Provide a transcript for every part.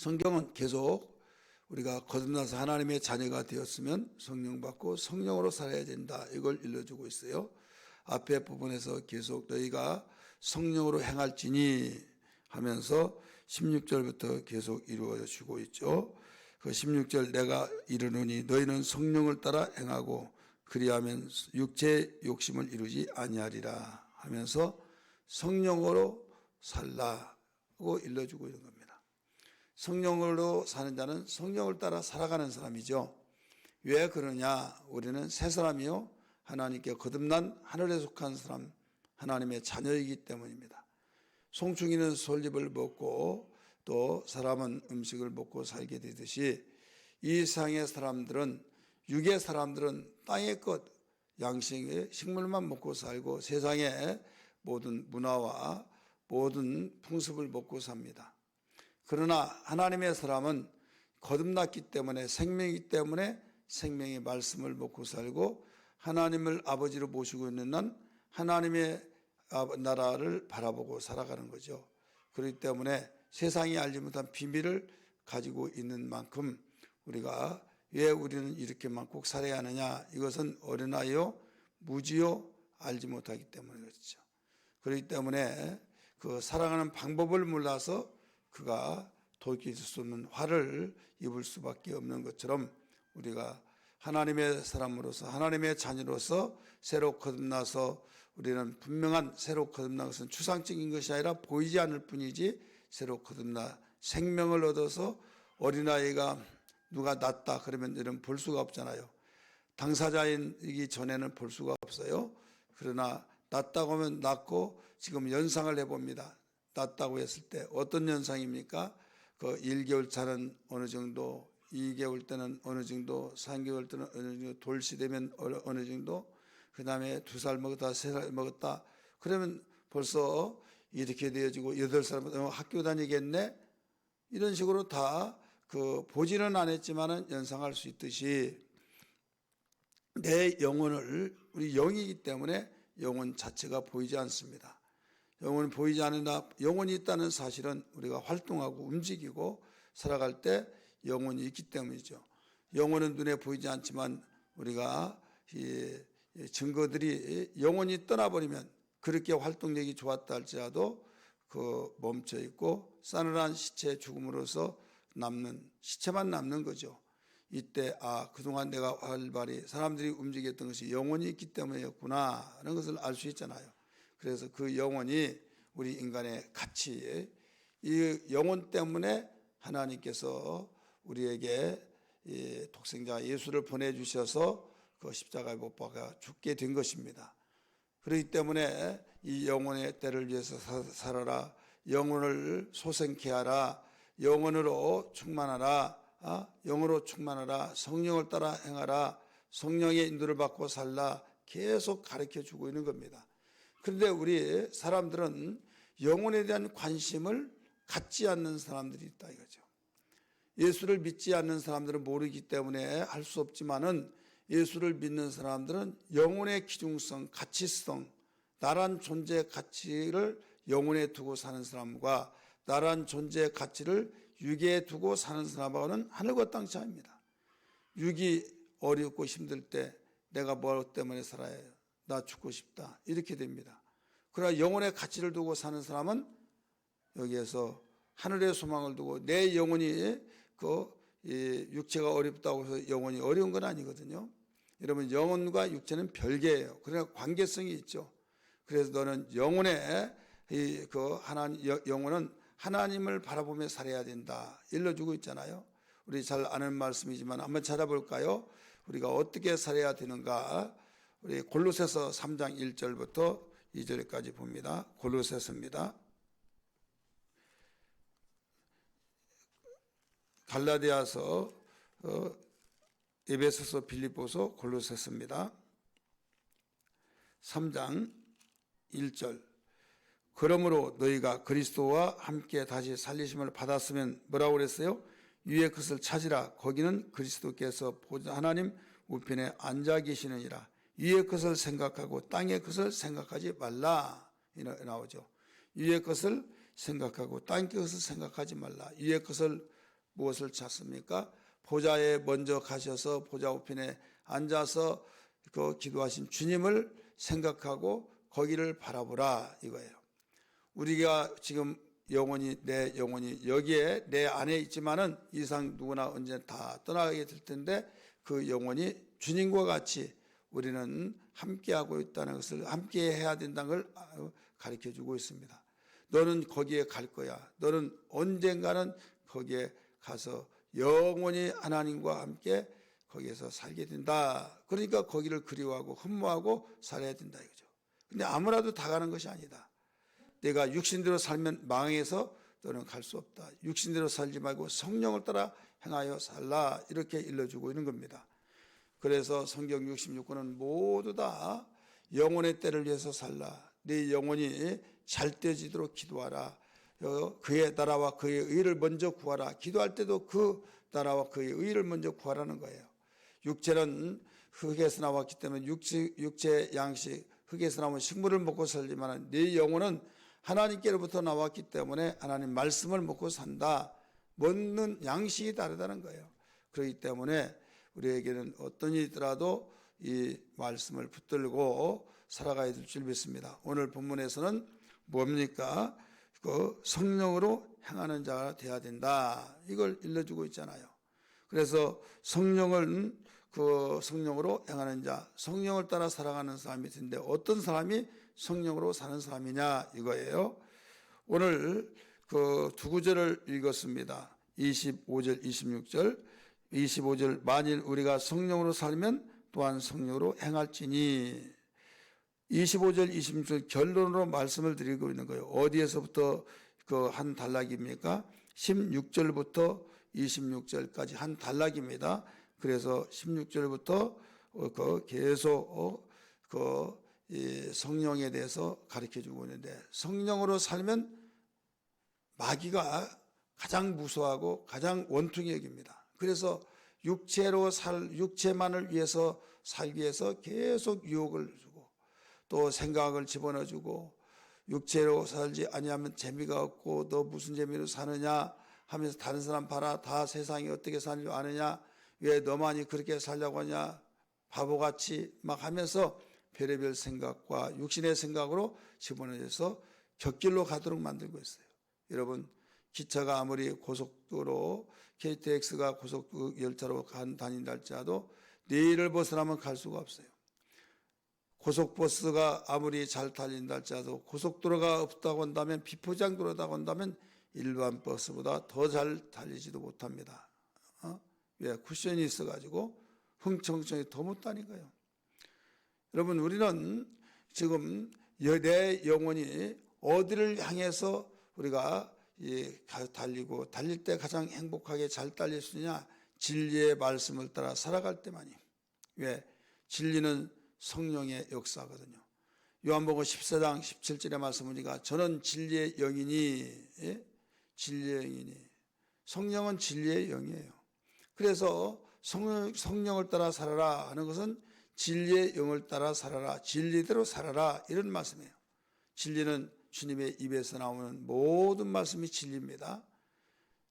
성경은 계속 우리가 거듭나서 하나님의 자녀가 되었으면 성령 받고 성령으로 살아야 된다. 이걸 일러주고 있어요. 앞에 부분에서 계속 너희가 성령으로 행할지니 하면서 16절부터 계속 이루어지고 있죠. 그 16절 내가 이르노니 너희는 성령을 따라 행하고 그리하면 육체 욕심을 이루지 아니하리라 하면서 성령으로 살라고 일러주고 있는 겁니다. 성령으로 사는 자는 성령을 따라 살아가는 사람이죠. 왜 그러냐? 우리는 새 사람이요. 하나님께 거듭난 하늘에 속한 사람, 하나님의 자녀이기 때문입니다. 송충이는 솔잎을 먹고 또 사람은 음식을 먹고 살게 되듯이 이 세상의 사람들은 육의 사람들은 땅의 것, 양식의 식물만 먹고 살고 세상의 모든 문화와 모든 풍습을 먹고 삽니다. 그러나 하나님의 사람은 거듭났기 때문에 생명이기 때문에 생명의 말씀을 먹고 살고 하나님을 아버지로 모시고 있는 난 하나님의 나라를 바라보고 살아가는 거죠. 그렇기 때문에 세상이 알지 못한 비밀을 가지고 있는 만큼 우리가 왜 우리는 이렇게만 꼭 살아야 하느냐? 이것은 어린아이요, 무지요, 알지 못하기 때문에 그렇죠. 그렇기 때문에 그 살아가는 방법을 몰라서 그가 돌이킬 수 없는 화를 입을 수밖에 없는 것처럼 우리가 하나님의 사람으로서 하나님의 자녀로서 새로 거듭나서 우리는 분명한 새로 거듭난 것은 추상적인 것이 아니라 보이지 않을 뿐이지 새로 거듭나 생명을 얻어서 어린아이가 누가 낫다 그러면 이런 볼 수가 없잖아요. 당사자이기 전에는 볼 수가 없어요. 그러나 낫다고 하면 낫고 지금 연상을 해봅니다. 낫다고 했을 때 어떤 연상입니까? 그 1개월 차는 어느 정도, 2개월 때는 어느 정도, 3개월 때는 어느 정도, 돌시 되면 어느 정도, 그 다음에 두 살 먹었다, 세 살 먹었다. 그러면 벌써 이렇게 되어지고 여덟 살 학교 다니겠네? 이런 식으로 다 그 보지는 않았지만은 연상할 수 있듯이 내 영혼을 우리 영이기 때문에 영혼 자체가 보이지 않습니다. 영혼이 보이지 않는다. 영혼이 있다는 사실은 우리가 활동하고 움직이고 살아갈 때 영혼이 있기 때문이죠. 영혼은 눈에 보이지 않지만 우리가 이 증거들이 영혼이 떠나버리면 그렇게 활동력이 좋았다 할지라도 그 멈춰 있고 싸늘한 시체 죽음으로서 남는 시체만 남는 거죠. 이때 아 그동안 내가 활발히 사람들이 움직였던 것이 영혼이 있기 때문이었구나 하는 것을 알 수 있잖아요. 그래서 그 영혼이 우리 인간의 가치 이 영혼 때문에 하나님께서 우리에게 독생자 예수를 보내주셔서 그 십자가에 못 박아 죽게 된 것입니다. 그렇기 때문에 이 영혼의 때를 위해서 살아라. 영혼을 소생케 하라. 영혼으로 충만하라. 아, 영으로 충만하라. 성령을 따라 행하라. 성령의 인도를 받고 살라. 계속 가르쳐 주고 있는 겁니다. 그런데 우리 사람들은 영혼에 대한 관심을 갖지 않는 사람들이 있다 이거죠. 예수를 믿지 않는 사람들은 모르기 때문에 할 수 없지만은 예수를 믿는 사람들은 영혼의 기중성, 가치성, 나란 존재의 가치를 영혼에 두고 사는 사람과 나란 존재의 가치를 육에 두고 사는 사람하고는 하늘과 땅 차이입니다. 육이 어렵고 힘들 때 내가 뭐 때문에 살아야 해요? 나 죽고 싶다. 이렇게 됩니다. 그러나 영혼의 가치를 두고 사는 사람은 여기에서 하늘의 소망을 두고 내 영혼이 그 육체가 어렵다고 해서 영혼이 어려운 건 아니거든요. 여러분 영혼과 육체는 별개예요. 그러나 관계성이 있죠. 그래서 너는 영혼의 그 하나님 영혼은 하나님을 바라보며 살아야 된다. 일러주고 있잖아요. 우리 잘 아는 말씀이지만 한번 찾아볼까요? 우리가 어떻게 살아야 되는가? 우리 골로새서 3장 1절부터 2절까지 봅니다. 골로새서입니다. 갈라디아서 어, 에베소서 빌립보서 골로새서입니다. 3장 1절 그러므로 너희가 그리스도와 함께 다시 살리심을 받았으면 뭐라고 그랬어요? 위의 것을 찾으라 거기는 그리스도께서 하나님 우편에 앉아 계시느니라 위의 것을 생각하고 땅의 것을 생각하지 말라 나오죠. 위의 것을 생각하고 땅의 것을 생각하지 말라. 위의 것을 무엇을 찾습니까? 보좌에 먼저 가셔서 보좌 우편에 앉아서 그 기도하신 주님을 생각하고 거기를 바라보라 이거예요. 우리가 지금 영혼이 내 영혼이 여기에 내 안에 있지만은 이상 누구나 언제 다 떠나게 될 텐데 그 영혼이 주님과 같이 우리는 함께하고 있다는 것을 함께 해야 된다는 걸 가르쳐 주고 있습니다. 너는 거기에 갈 거야. 너는 언젠가는 거기에 가서 영원히 하나님과 함께 거기에서 살게 된다. 그러니까 거기를 그리워하고 흠모하고 살아야 된다 이거죠. 근데 아무라도 다 가는 것이 아니다. 내가 육신대로 살면 망해서 너는 갈 수 없다. 육신대로 살지 말고 성령을 따라 행하여 살라. 이렇게 일러주고 있는 겁니다. 그래서 성경 66권은 모두 다 영혼의 때를 위해서 살라. 네 영혼이 잘 떼지도록 기도하라. 어, 그의 나라와 그의 의를 먼저 구하라. 기도할 때도 그 나라와 그의 의를 먼저 구하라는 거예요. 육체는 흙에서 나왔기 때문에 육체, 육체 양식, 흙에서 나온 식물을 먹고 살지만 네 영혼은 하나님께로부터 나왔기 때문에 하나님 말씀을 먹고 산다. 먹는 양식이 다르다는 거예요. 그렇기 때문에 우리에게는 어떤 일이 있더라도 이 말씀을 붙들고 살아가야 될 줄 믿습니다. 오늘 본문에서는 뭡니까? 그 성령으로 행하는 자가 돼야 된다. 이걸 일러주고 있잖아요. 그래서 성령을 그 성령으로 행하는 자, 성령을 따라 살아가는 사람이 있는데 어떤 사람이 성령으로 사는 사람이냐 이거예요. 오늘 그 두 구절을 읽었습니다. 25절, 26절. 25절 만일 우리가 성령으로 살면 또한 성령으로 행할지니 25절, 26절 결론으로 말씀을 드리고 있는 거예요. 어디에서부터 그 한 단락입니까? 16절부터 26절까지 한 단락입니다. 그래서 16절부터 그 계속 그 성령에 대해서 가르쳐 주고 있는데 성령으로 살면 마귀가 가장 무서워하고 가장 원통이 여깁니다. 그래서 육체로 살 육체만을 위해서 살기 위해서 계속 유혹을 주고 또 생각을 집어넣어 주고 육체로 살지 아니하면 재미가 없고 너 무슨 재미로 사느냐 하면서 다른 사람 봐라. 다 세상이 어떻게 사는지 아느냐. 왜 너만이 그렇게 살려고 하냐. 바보같이 막 하면서 별의별 생각과 육신의 생각으로 집어넣어서 격길로 가도록 만들고 있어요. 여러분 기차가 아무리 고속도로 KTX가 고속 열차로 간 다닌다 할지라도 내일을 벗어나면 갈 수가 없어요. 고속버스가 아무리 잘 달린다 할지라도 고속도로가 없다고 한다면 비포장 도로다고 한다면 일반 버스보다 더 잘 달리지도 못합니다. 어? 왜? 쿠션이 있어가지고 흥청청이 더 못다니까요. 여러분 우리는 지금 내 영혼이 어디를 향해서 우리가 달리고 달릴 때 가장 행복하게 잘 달릴 수 있냐? 진리의 말씀을 따라 살아갈 때만이. 왜? 진리는 성령의 역사거든요. 요한복음 14장 17절의 말씀 우리가 저는 진리의 영이니 예? 진리의 영이니 성령은 진리의 영이에요. 그래서 성령, 성령을 따라 살아라 하는 것은 진리의 영을 따라 살아라 진리대로 살아라 이런 말씀이에요. 진리는 주님의 입에서 나오는 모든 말씀이 진리입니다.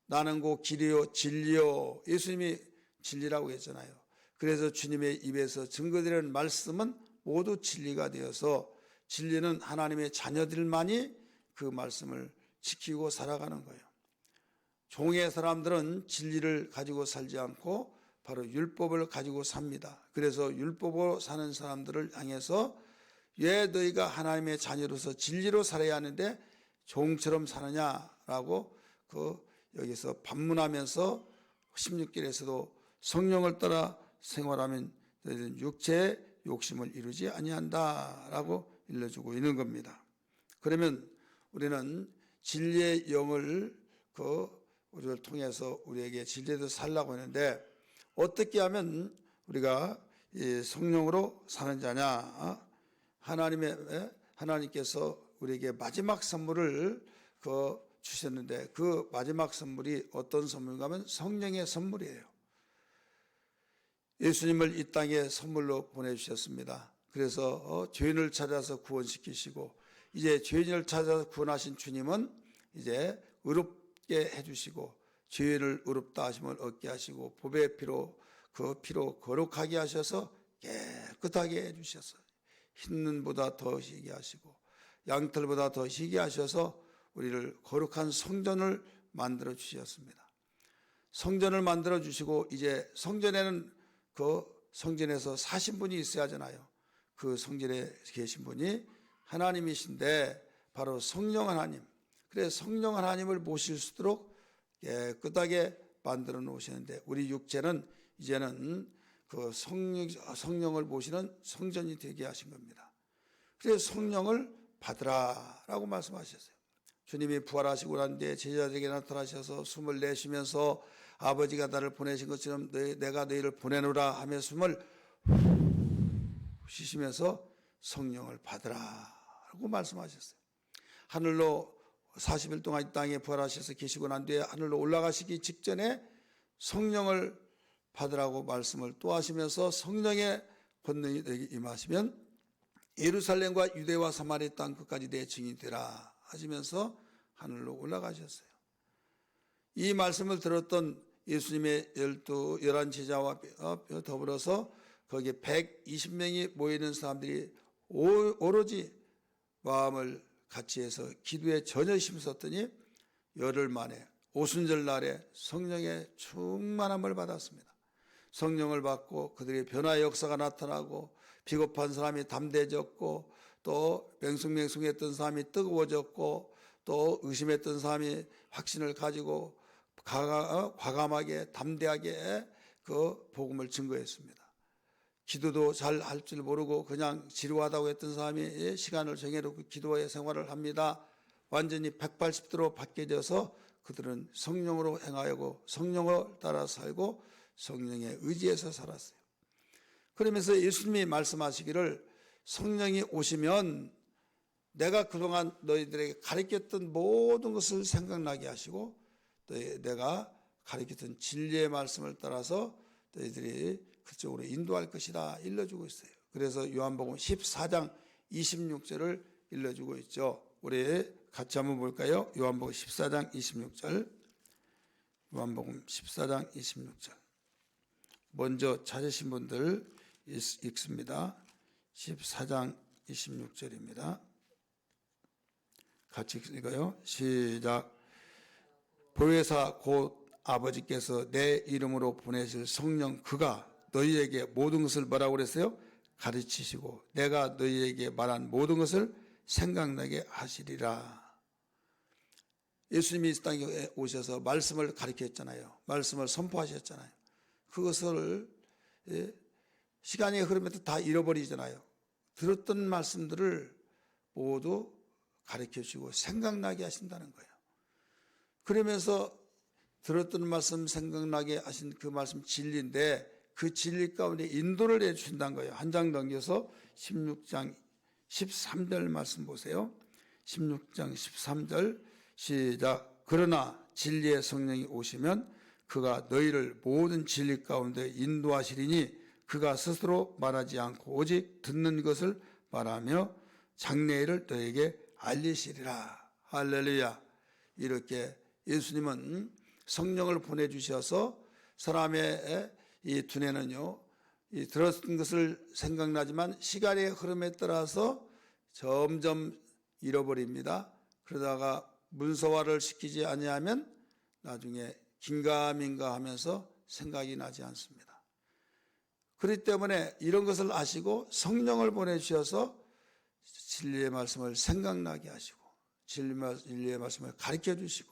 나는 곧 길이요 진리요 예수님이 진리라고 했잖아요. 그래서 주님의 입에서 증거되는 말씀은 모두 진리가 되어서 진리는 하나님의 자녀들만이 그 말씀을 지키고 살아가는 거예요. 종의 사람들은 진리를 가지고 살지 않고 바로 율법을 가지고 삽니다. 그래서 율법으로 사는 사람들을 향해서 왜 너희가 하나님의 자녀로서 진리로 살아야 하는데 종처럼 사느냐라고 그 여기서 반문하면서 16절에서도 성령을 따라 생활하면 너희는 육체의 욕심을 이루지 아니한다라고 일러주고 있는 겁니다. 그러면 우리는 진리의 영을 그 우리를 통해서 우리에게 진리도 살라고 하는데 어떻게 하면 우리가 성령으로 사는 자냐? 어? 하나님의 하나님께서 우리에게 마지막 선물을 그 주셨는데 그 마지막 선물이 어떤 선물인가 하면 성령의 선물이에요. 예수님을 이 땅에 선물로 보내주셨습니다. 그래서 어, 죄인을 찾아서 구원시키시고 이제 죄인을 찾아서 구원하신 주님은 이제 의롭게 해주시고 죄를 의롭다 하심을 얻게 하시고 법의 피로 그 피로 거룩하게 하셔서 깨끗하게 해주셔서 흰 눈보다 더 희게 하시고 양털보다 더 희게 하셔서 우리를 거룩한 성전을 만들어 주셨습니다. 성전을 만들어 주시고 이제 성전에는 그 성전에서 사신 분이 있어야 하잖아요. 그 성전에 계신 분이 하나님이신데 바로 성령 하나님. 그래 성령 하나님을 모실 수 있도록 깨끗하게 만들어 놓으시는데 우리 육체는 이제는 그 성령, 성령을 모시는 성전이 되게 하신 겁니다. 그래서 성령을 받으라라고 말씀하셨어요. 주님이 부활하시고 난 뒤에 제자들에게 나타나셔서 숨을 내쉬면서 아버지가 나를 보내신 것처럼 너희- 내가 너희를 보내노라 하며 숨을 쉬시면서 성령을 받으라라고 말씀하셨어요. 하늘로 40일 동안 이 땅에 부활하셔서 계시고 난 뒤에 하늘로 올라가시기 직전에 성령을 받으라고 말씀을 또 하시면서 성령의 권능이 내게 임하시면 예루살렘과 유대와 사마리 땅 끝까지 내 증인이 되라 하시면서 하늘로 올라가셨어요. 이 말씀을 들었던 예수님의 열두 열한 제자와 더불어서 거기에 120명이 모이는 사람들이 오- 오로지 마음을 같이 해서 기도에 전혀 힘썼더니 열흘 만에 오순절 날에 성령의 충만함을 받았습니다. 성령을 받고 그들의 변화의 역사가 나타나고 비겁한 사람이 담대해졌고 또 맹숭맹숭했던 사람이 뜨거워졌고 또 의심했던 사람이 확신을 가지고 어, 과감하게 담대하게 그 복음을 증거했습니다. 기도도 잘 할 줄 모르고 그냥 지루하다고 했던 사람이 시간을 정해놓고 기도의 생활을 합니다. 완전히 180도로 바뀌어져서 그들은 성령으로 행하고 성령을 따라 살고 성령에 의지해서 살았어요. 그러면서 예수님이 말씀하시기를 성령이 오시면 내가 그동안 너희들에게 가르쳤던 모든 것을 생각나게 하시고 또 내가 가르쳤던 진리의 말씀을 따라서 너희들이 그쪽으로 인도할 것이다 일러주고 있어요. 그래서 요한복음 14장 26절을 일러주고 있죠. 우리 같이 한번 볼까요? 요한복음 14장 26절. 요한복음 14장 26절. 먼저 찾으신 분들 읽- 읽습니다. 14장 26절입니다. 같이 읽어요. 시작. 보혜사 곧 아버지께서 내 이름으로 보내실 성령 그가 너희에게 모든 것을 뭐라고 그랬어요? 가르치시고 내가 너희에게 말한 모든 것을 생각나게 하시리라. 예수님이 이 땅에 오셔서 말씀을 가르쳤잖아요. 말씀을 선포하셨잖아요. 그것을 예, 시간이 흐르면서 다 잃어버리잖아요. 들었던 말씀들을 모두 가르쳐 주시고 생각나게 하신다는 거예요. 그러면서 들었던 말씀 생각나게 하신 그 말씀 진리인데 그 진리 가운데 인도를 해 주신다는 거예요. 한 장 넘겨서 16장 13절 말씀 보세요. 16장 13절 시작. 그러나 진리의 성령이 오시면 그가 너희를 모든 진리 가운데 인도하시리니 그가 스스로 말하지 않고 오직 듣는 것을 말하며 장래일을 너에게 알리시리라. 할렐루야. 이렇게 예수님은 성령을 보내주셔서 사람의 이 두뇌는요, 이 들었던 것을 생각나지만 시간의 흐름에 따라서 점점 잃어버립니다. 그러다가 문서화를 시키지 아니하면 나중에 긴가민가 하면서 생각이 나지 않습니다. 그렇기 때문에 이런 것을 아시고 성령을 보내주셔서 진리의 말씀을 생각나게 하시고 진리의 말씀을 가르쳐 주시고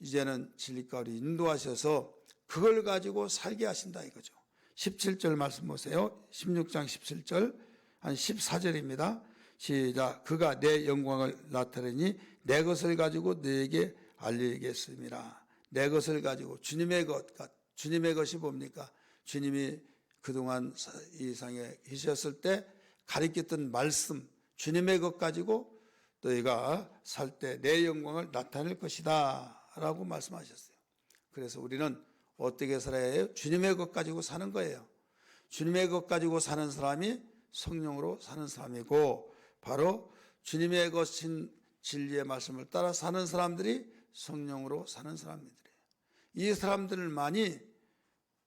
이제는 진리 가운데 인도하셔서 그걸 가지고 살게 하신다 이거죠. 17절 말씀 보세요. 16장 17절 한 14절입니다. 시작. 그가 내 영광을 나타내니 내 것을 가지고 너에게 알리겠습니다. 내 것을 가지고 주님의 것, 주님의 것이 뭡니까? 주님이 그동안 이 상에 계셨을 때 가르쳤던 말씀, 주님의 것 가지고 너희가 살 때 내 영광을 나타낼 것이다. 라고 말씀하셨어요. 그래서 우리는 어떻게 살아야 해요? 주님의 것 가지고 사는 거예요. 주님의 것 가지고 사는 사람이 성령으로 사는 사람이고, 바로 주님의 것인 진리의 말씀을 따라 사는 사람들이 성령으로 사는 사람들이에요. 이 사람들만이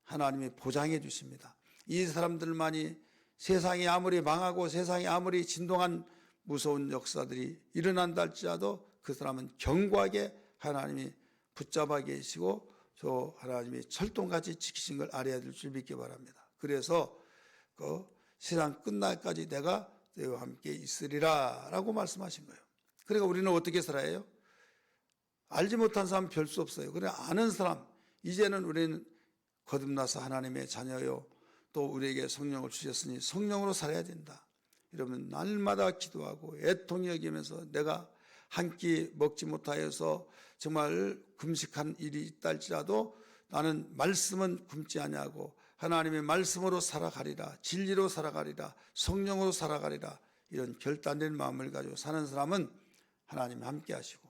하나님이 보장해 주십니다. 이 사람들만이 세상이 아무리 망하고 세상이 아무리 진동한 무서운 역사들이 일어난다 할지라도 그 사람은 견고하게 하나님이 붙잡아 계시고 저 하나님이 철통같이 지키신 걸 알아야 될 줄 믿기 바랍니다. 그래서 그 세상 끝날까지 내가 너희와 함께 있으리라 라고 말씀하신 거예요. 그러니까 우리는 어떻게 살아야 해요? 알지 못한 사람 별 수 없어요. 그래 아는 사람 이제는 우리는 거듭나서 하나님의 자녀요. 또 우리에게 성령을 주셨으니 성령으로 살아야 된다. 이러면 날마다 기도하고 애통히 여기면서 내가 한 끼 먹지 못하여서 정말 금식한 일이 있다 할지라도 나는 말씀은 굶지 아니하고 하나님의 말씀으로 살아가리라 진리로 살아가리라 성령으로 살아가리라 이런 결단된 마음을 가지고 사는 사람은 하나님 함께 하시고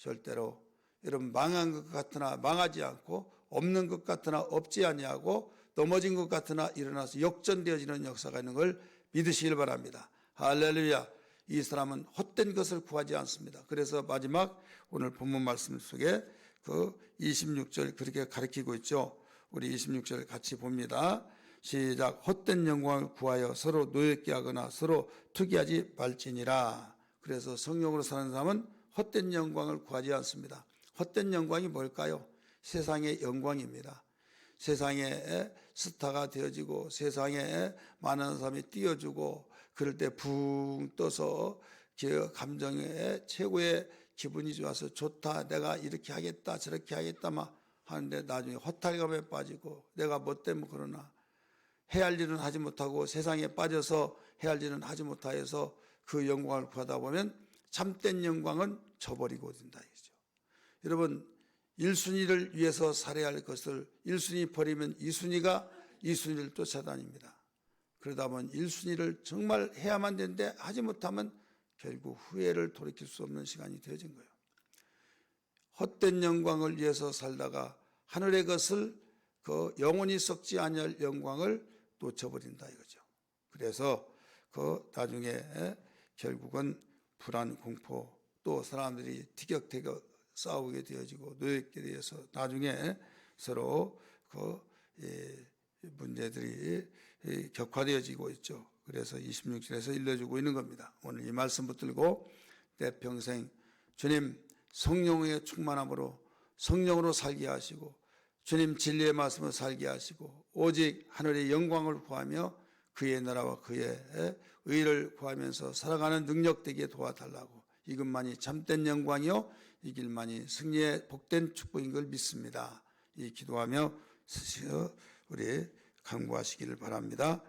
절대로 여러분 망한 것 같으나 망하지 않고 없는 것 같으나 없지 아니하고 넘어진 것 같으나 일어나서 역전되어지는 역사가 있는 걸 믿으시길 바랍니다. 할렐루야. 이 사람은 헛된 것을 구하지 않습니다. 그래서 마지막 오늘 본문 말씀 속에 그 26절 그렇게 가르치고 있죠. 우리 26절 같이 봅니다. 시작. 헛된 영광을 구하여 서로 노엽게 하거나 서로 투기하지 말지니라. 그래서 성령으로 사는 사람은 헛된 영광을 구하지 않습니다. 헛된 영광이 뭘까요? 세상의 영광입니다. 세상에 스타가 되어지고 세상에 많은 사람이 띄워주고 그럴 때 붕 떠서 그 감정에 최고의 기분이 좋아서 좋다 내가 이렇게 하겠다 저렇게 하겠다 막 하는데 나중에 허탈감에 빠지고 내가 뭐 때문에 그러나 해야 할 일은 하지 못하고 세상에 빠져서 해야 할 일은 하지 못하여서 그 영광을 구하다 보면 참된 영광은 저버리고 된다 이거죠. 여러분 1순위를 위해서 살아야 할 것을 1순위 버리면 2순위가 2순위를 쫓아다닙니다. 그러다 보면 1순위를 정말 해야만 되는데 하지 못하면 결국 후회를 돌이킬 수 없는 시간이 되어진 거예요. 헛된 영광을 위해서 살다가 하늘의 것을 그 영원히 썩지 아니할 영광을 놓쳐버린다 이거죠. 그래서 그 나중에 결국은 불안, 공포 또 사람들이 티격태격 싸우게 되어지고 노예게 되어서 나중에 서로 그 예, 문제들이 예, 격화되어지고 있죠. 그래서 26절에서 일러주고 있는 겁니다. 오늘 이 말씀 붙들고 내 평생 주님 성령의 충만함으로 성령으로 살게 하시고 주님 진리의 말씀을 살게 하시고 오직 하늘의 영광을 구하며 그의 나라와 그의 의를 구하면서 살아가는 능력 되게 도와달라고 이것만이 참된 영광이요 이 길만이 승리의 복된 축복인 걸 믿습니다. 이 기도하며 스시어 우리 간구하시기를 바랍니다.